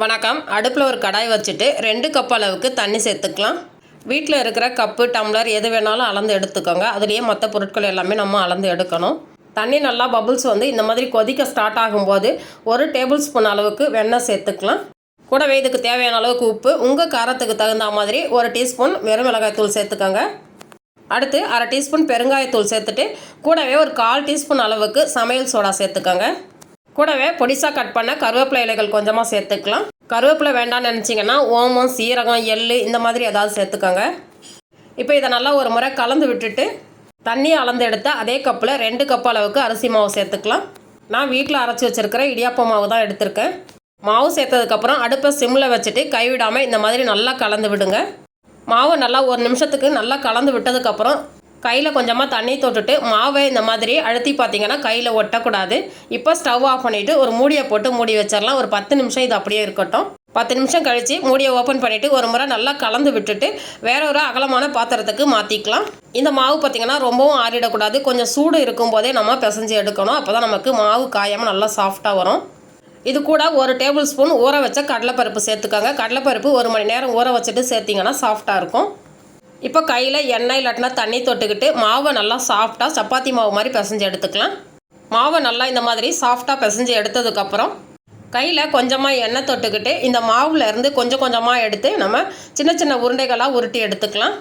வணக்கம். அடுப்பில் ஒரு கடாய் வச்சுட்டு ரெண்டு கப் அளவுக்கு தண்ணி சேர்த்துக்கலாம். வீட்டில் இருக்கிற கப்பு டம்ளர் எது வேணாலும் அளந்து எடுத்துக்கோங்க. அதுலேயே மற்ற பொருட்கள் எல்லாமே நம்ம அளந்து எடுக்கணும். தண்ணி நல்லா பபுள்ஸ் வந்து இந்த மாதிரி கொதிக்க ஸ்டார்ட் ஆகும்போது ஒரு டேபிள் ஸ்பூன் அளவுக்கு வெண்ணெய் சேர்த்துக்கலாம். கூடவே இதுக்கு தேவையான அளவுக்கு உப்பு உங்கள் காரத்துக்கு தகுந்த மாதிரி ஒரு டீஸ்பூன் வெறும் மிளகாய்த்தூள் சேர்த்துக்கோங்க. அடுத்து அரை டீஸ்பூன் பெருங்காயத்தூள் சேர்த்துட்டு கூடவே ஒரு கால் டீஸ்பூன் அளவுக்கு சமையல் சோடா சேர்த்துக்கோங்க. கூடவே பொடிசாக கட் பண்ண கருவேப்பிலை இலைகள் கொஞ்சமாக சேர்த்துக்கலாம். கருவேப்பிலை வேண்டாம்னு நினச்சிங்கன்னா ஓமம் சீரகம் எள்ளு இந்த மாதிரி ஏதாவது சேர்த்துக்கோங்க. இப்போ இதை நல்லா ஒரு முறை கலந்து விட்டுட்டு தண்ணி அளந்து எடுத்த அதே கப்பில் ரெண்டு கப் அளவுக்கு அரிசி மாவு சேர்த்துக்கலாம். நான் வீட்டில் அரைச்சி வச்சுருக்கிற இடியாப்ப மாவு தான் எடுத்திருக்கேன். மாவு சேர்த்ததுக்கப்புறம் அடுப்பை சிம்மில் வச்சுட்டு கைவிடாமல் இந்த மாதிரி நல்லா கலந்து விடுங்க. மாவை நல்லா ஒரு நிமிஷத்துக்கு நல்லா கலந்து விட்டதுக்கப்புறம் கையில் கொஞ்சமாக தண்ணி தொட்டுட்டு மாவை இந்த மாதிரி அழுத்தி பார்த்தீங்கன்னா கையில் ஒட்டக்கூடாது. இப்போ ஸ்டவ் ஆஃப் பண்ணிவிட்டு ஒரு மூடியை போட்டு மூடி வச்சிடலாம். ஒரு பத்து நிமிஷம் இது அப்படியே இருக்கட்டும். பத்து நிமிஷம் கழித்து மூடியை ஓப்பன் பண்ணிவிட்டு ஒரு முறை நல்லா கலந்து விட்டுட்டு வேற ஒரு அகலமான பாத்திரத்துக்கு மாற்றிக்கலாம் இந்த மாவு பார்த்திங்கன்னா ரொம்பவும் ஆறிடக்கூடாது. கொஞ்சம் சூடு இருக்கும் போதே நம்ம பிசைஞ்சு எடுக்கணும். அப்போ தான் நமக்கு மாவு காயாமல் நல்லா சாஃப்டாக வரும். இது கூட ஒரு டேபிள் ஸ்பூன் ஊற வச்ச கடலைப்பருப்பு சேர்த்துக்கோங்க. கடலைப்பருப்பு ஒரு மணி நேரம் ஊற வச்சுட்டு சேர்த்திங்கன்னா சாஃப்டாக இருக்கும். இப்போ கையில் எண்ணெய் இல்லாட்டினா தண்ணி தொட்டுக்கிட்டு மாவை நல்லா சாஃப்டாக சப்பாத்தி மாவு மாதிரி பிசைஞ்சு எடுத்துக்கலாம். மாவை நல்லா இந்த மாதிரி சாஃப்டாக பிசைஞ்சு எடுத்ததுக்கப்புறம் கையில் கொஞ்சமாக எண்ணெய் தொட்டுக்கிட்டு இந்த மாவுல இருந்து கொஞ்சம் கொஞ்சமாக எடுத்து நம்ம சின்ன சின்ன உருண்டைகளாக உருட்டி எடுத்துக்கலாம்.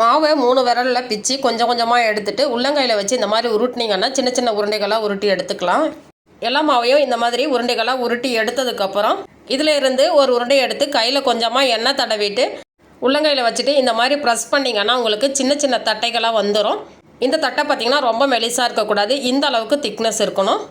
மாவை மூணு விரலில் பிச்சு கொஞ்சம் கொஞ்சமாக எடுத்துட்டு உள்ளங்கையில் வச்சு இந்த மாதிரி உருட்டினீங்கன்னா சின்ன சின்ன உருண்டைகளாக உருட்டி எடுத்துக்கலாம். எல்லா மாவையும் இந்த மாதிரி உருண்டைகளாக உருட்டி எடுத்ததுக்கப்புறம் இதில் இருந்து ஒரு உருண்டை எடுத்து கையில் கொஞ்சமாக எண்ணெய் தடவிட்டு உள்ளங்கையில் வச்சுட்டு இந்த மாதிரி ப்ரெஸ் பண்ணிங்கன்னா உங்களுக்கு சின்ன சின்ன தட்டைகளாக வந்துடும் இந்த தட்டை பார்த்திங்கன்னா ரொம்ப மெலிசாக இருக்கக்கூடாது. இந்த அளவுக்கு திக்னஸ் இருக்கணும்.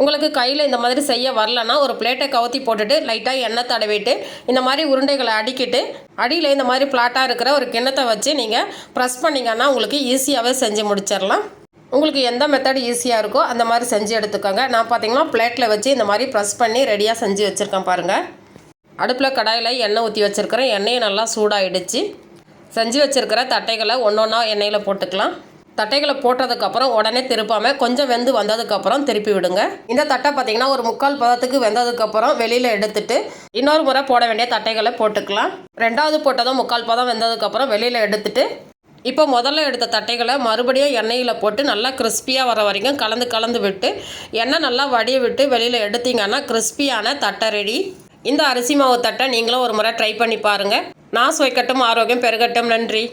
உங்களுக்கு கையில் இந்த மாதிரி செய்ய வரலன்னா ஒரு பிளேட்டை கவுத்தி போட்டுட்டு லைட்டாக எண்ணெய் தடவிட்டு இந்த மாதிரி உருண்டைகளை அடிக்கிட்டு அடியில் இந்த மாதிரி ஃப்ளாட்டாக இருக்கிற ஒரு கிண்ணத்தை வச்சு நீங்கள் ப்ரெஸ் பண்ணிங்கன்னா உங்களுக்கு ஈஸியாகவே செஞ்சு முடிச்சிடலாம். உங்களுக்கு எந்த மெத்தட் ஈஸியாக இருக்கோ அந்த மாதிரி செஞ்சு எடுத்துக்கோங்க. நான் பார்த்தீங்கன்னா பிளேட்டில் வச்சு இந்த மாதிரி ப்ரெஸ் பண்ணி ரெடியாக செஞ்சு வச்சுருக்கேன் பாருங்கள் அடுப்பில் கடாயில் எண்ணெய் ஊற்றி வச்சுருக்கிறேன். எண்ணெயை நல்லா சூடாகிடுச்சு செஞ்சு வச்சுருக்கிற தட்டைகளை ஒன்று ஒன்றா எண்ணெயில் போட்டுக்கலாம். தட்டைகளை போட்டதுக்கப்புறம் உடனே திருப்பாமல் கொஞ்சம் வெந்து வந்ததுக்கப்புறம் திருப்பி விடுங்க. இந்த தட்டை பார்த்திங்கன்னா ஒரு முக்கால் பதத்துக்கு வெந்ததுக்கப்புறம் வெளியில் எடுத்துட்டு இன்னொரு முறை போட வேண்டிய தட்டைகளை போட்டுக்கலாம். ரெண்டாவது போட்டதும் முக்கால் பதம் வெந்ததுக்கப்புறம் வெளியில் எடுத்துட்டு இப்போ முதல்ல எடுத்த தட்டைகளை மறுபடியும் எண்ணெயில் போட்டு நல்லா கிறிஸ்பியாக வர வரைக்கும் கலந்து கலந்து விட்டு எண்ணெய் நல்லா வடிய விட்டு வெளியில் எடுத்தீங்கன்னா கிறிஸ்பியான தட்டை ரெடி இந்த அரிசி மாவு தட்டை நீங்களும் ஒரு முறை ட்ரை பண்ணி பாருங்கள் நான் சுவைக்கட்டும் ஆரோக்கியம் பெருகட்டும். நன்றி.